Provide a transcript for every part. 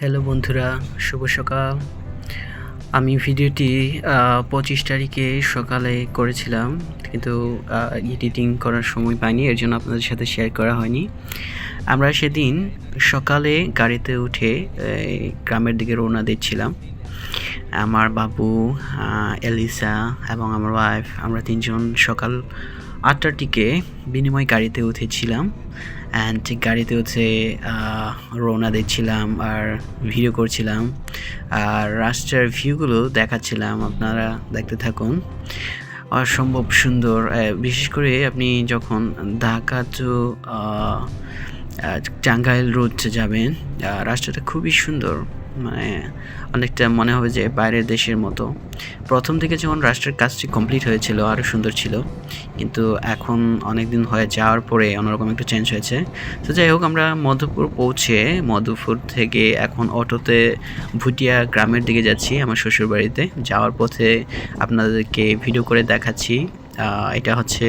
Hello বন্ধুরা, শুভ সকাল। আমি ভিডিওটি পঁচিশ তারিখে সকালে করেছিলাম, কিন্তু এডিটিং করার সময় পাইনি, এর জন্য আপনাদের সাথে শেয়ার করা হয়নি। আমরা সেদিন সকালে গাড়িতে উঠে গ্রামের দিকে রওনা দিচ্ছিলাম। আমার বাবু এলিসা এবং আমার ওয়াইফ আমরা তিনজন সকাল আটটার দিকে বিনিময় গাড়িতে উঠেছিলাম অ্যান্ড গাড়িতে উঠে রওনা দিচ্ছিলাম আর ভিডিও করছিলাম আর রাস্তার ভিউগুলো দেখাচ্ছিলাম, আপনারা দেখতে থাকুন। অসম্ভব সুন্দর বিশেষ করে আপনি যখন ঢাকা টু টাঙ্গাইল রোড যাবেন রাস্তাটা খুবই সুন্দর। মানে অনেকটা মনে হবে যে বাইরের দেশের মতো। প্রথম থেকে যখন রাষ্ট্রের কাজটি কমপ্লিট হয়েছিল আরও সুন্দর ছিল। কিন্তু এখন অনেক দিন হয়ে যাওয়ার পরে অন্যরকম একটু চেঞ্জ হয়েছে। তো যাই হোক, আমরা মধুপুর পৌঁছে মধুপুর থেকে এখন অটোতে ভুটিয়া গ্রামের দিকে যাচ্ছি, আমার শ্বশুর বাড়িতে যাওয়ার পথে আপনাদেরকে ভিডিও করে দেখাচ্ছি। এটা হচ্ছে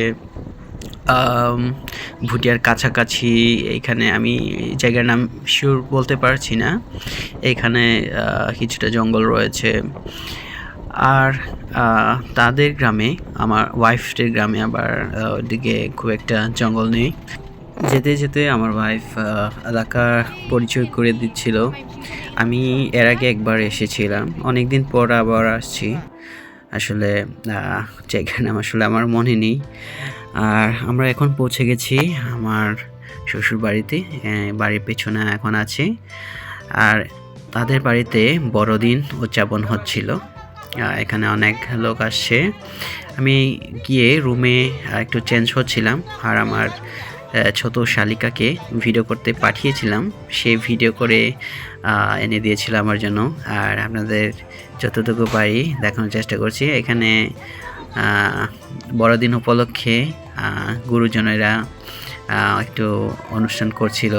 ভুটিয়ার কাছাকাছি এইখানে আমি জায়গার নাম শিওর বলতে পারছি না। এইখানে কিছুটা জঙ্গল রয়েছে। আর তাদের গ্রামে, আমার ওয়াইফের গ্রামে আবার ওদিকে খুব একটা জঙ্গল নেই। যেতে যেতে আমার ওয়াইফ এলাকার পরিচয় করে দিচ্ছিল। আমি এর আগে একবার এসেছিলাম। অনেক দিন পর আবার আসছি। আসলে জায়গার নাম আসলে আমার মনে নেই। আর আমরা এখন পৌঁছে গেছি আমার শ্বশুর বাড়িতে বাড়ির পেছনে এখন আছি। আর তাদের বাড়িতে বড়দিন উদযাপন হচ্ছিল। এখানে অনেক লোক আসছে। আমি গিয়ে রুমে একটু চেঞ্জ হচ্ছিলাম আর আমার ছোট শালিকাকে ভিডিও করতে পাঠিয়েছিলাম। সে ভিডিও করে এনে দিয়েছিল আমার জন্য। আর আপনাদের যতটুকু পারি দেখানোর চেষ্টা করছি। এখানে বড়দিন উপলক্ষে গুরুজনেরা একটু অনুষ্ঠান করছিল।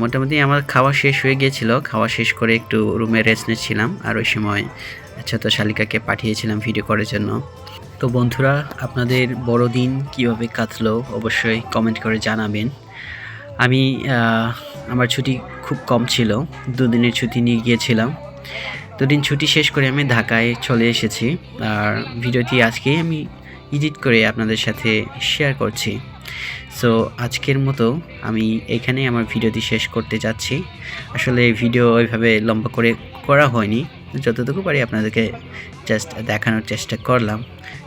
মোটামুটি আমার খাওয়া শেষ হয়ে গিয়েছিল। খাওয়া শেষ করে একটু রুমে রেস্ট নিচ্ছিলাম। আর ওই সময় ছোট শালিকাকে পাঠিয়েছিলাম ভিডিও করার জন্য। তো বন্ধুরা, আপনাদের বড়দিন কীভাবে কাটলো অবশ্যই কমেন্ট করে জানাবেন। আমি আমার ছুটি খুব কম ছিল। দুদিনের ছুটি নিয়ে গিয়েছিলাম। দুদিন ছুটি শেষ করে আমি ঢাকায় চলে এসেছি আর ভিডিওটি আজকেই আমি এডিট করে আপনাদের সাথে শেয়ার করছি। সো আজকের মতো আমি এখানে আমার ভিডিওটি শেষ করতে যাচ্ছি। আসলে ভিডিও ওইভাবে লম্বা করে করা হয়নি। যতটুকু পারি আপনাদেরকে জাস্ট দেখানোর চেষ্টা করলাম।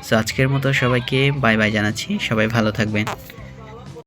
সো আজকের মতো সবাইকে বাই বাই জানাচ্ছি। সবাই ভালো থাকবেন।